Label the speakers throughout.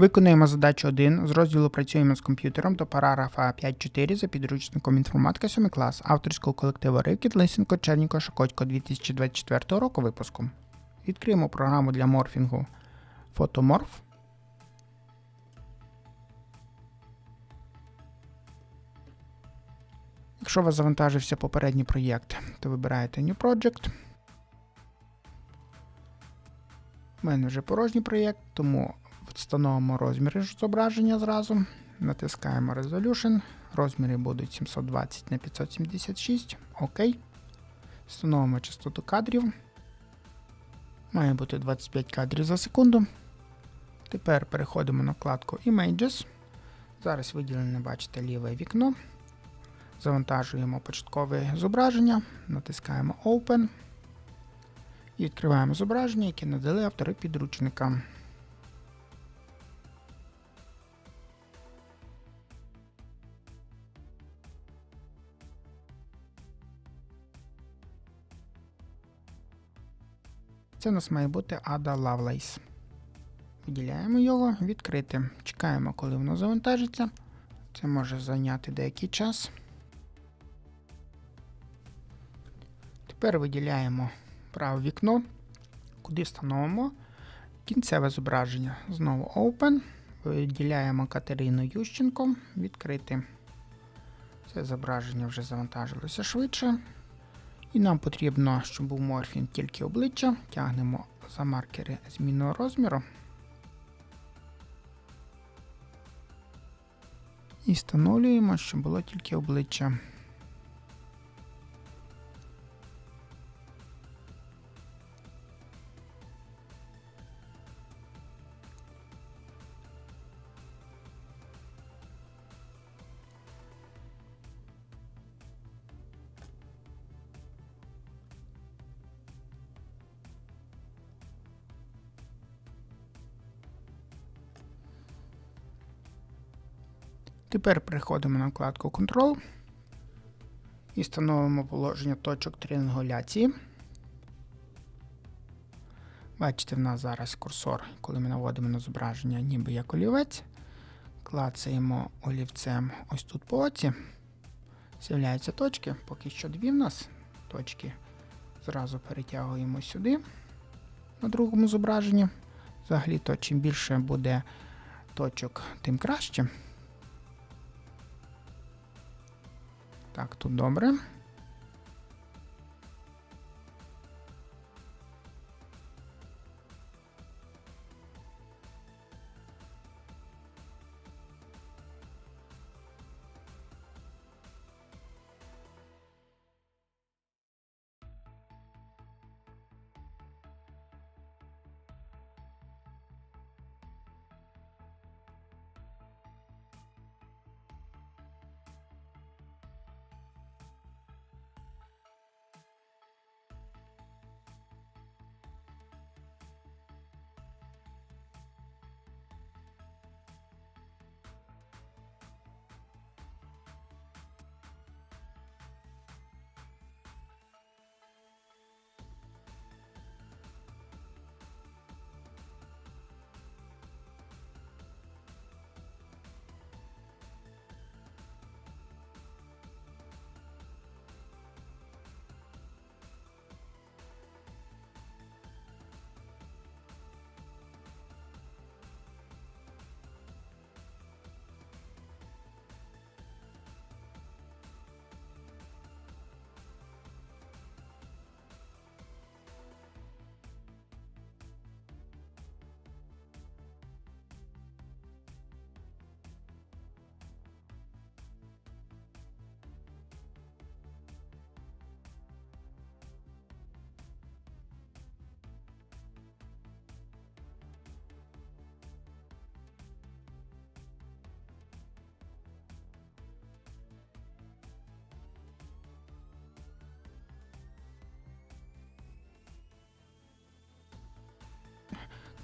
Speaker 1: Виконуємо задачу 1 з розділу Працюємо з комп'ютером до параграфа 5.4 за підручником інформатика 7 клас авторського колективу Рикіт Лисенко Черніко Шокотько 2024 року випуску. Відкриємо програму для морфінгу Photomorph. Якщо у вас завантажився попередній проєкт, то вибираєте New Project. У мене вже порожній проєкт, тому встановимо розміри зображення зразу. Натискаємо Resolution. Розміри будуть 720 на 576. ОК. Встановимо частоту кадрів. Має бути 25 кадрів за секунду. Тепер переходимо на вкладку Images. Зараз виділене, бачите, ліве вікно. Завантажуємо початкове зображення, натискаємо Open і відкриваємо зображення, яке надали автори підручника. Це у нас має бути Ada Lovelace. Виділяємо його, відкрити. Чекаємо, коли воно завантажиться. Це може зайняти деякий час. Тепер виділяємо праве вікно, куди встановимо кінцеве зображення. Знову Open. Виділяємо Катерину Ющенко. Відкрити. Це зображення вже завантажилося швидше. І нам потрібно, щоб був морфін тільки обличчя. Тягнемо за маркери змінного розміру. І встановлюємо, щоб було тільки обличчя. Тепер переходимо на вкладку Control і встановимо положення точок триангуляції. Бачите, в нас зараз курсор, коли ми наводимо на зображення, ніби як олівець. Клацаємо олівцем ось тут по оці. З'являються точки, поки що дві в нас точки. Зразу перетягуємо сюди на другому зображенні. Взагалі, то чим більше буде точок, тим краще. Так, тут добре.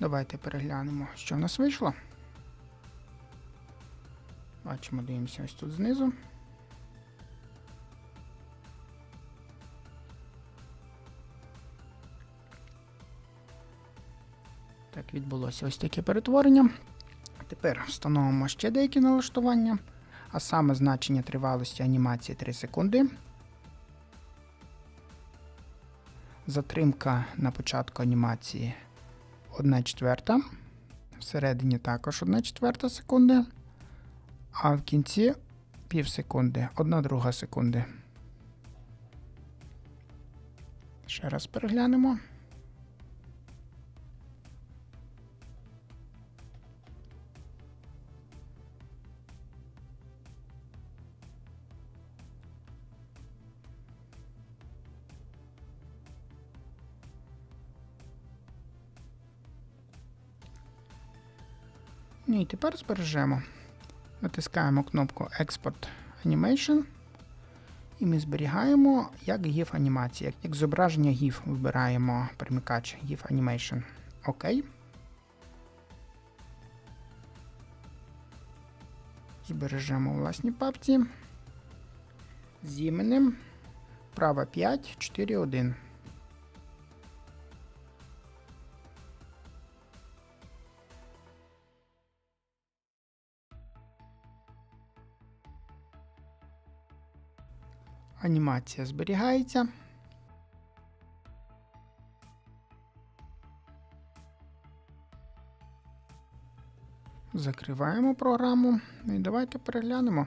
Speaker 1: Давайте переглянемо, що в нас вийшло. Бачимо, дивимося ось тут знизу. Так, відбулося ось таке перетворення. Тепер встановимо ще деякі налаштування, а саме значення тривалості анімації 3 секунди. Затримка на початку анімації 1 четверта. Всередині також 1 четверта секунди. А в кінці пів секунди, 1 друга секунди. Ще раз переглянемо. І тепер збережемо. Натискаємо кнопку Export Animation. І ми зберігаємо як GIF анімація. Як зображення GIF вибираємо примикач GIF Animation. Окей. Збережемо у власній папці. З іменем. Права 5, 4, 1. Анімація зберігається. Закриваємо програму Ну і давайте переглянемо.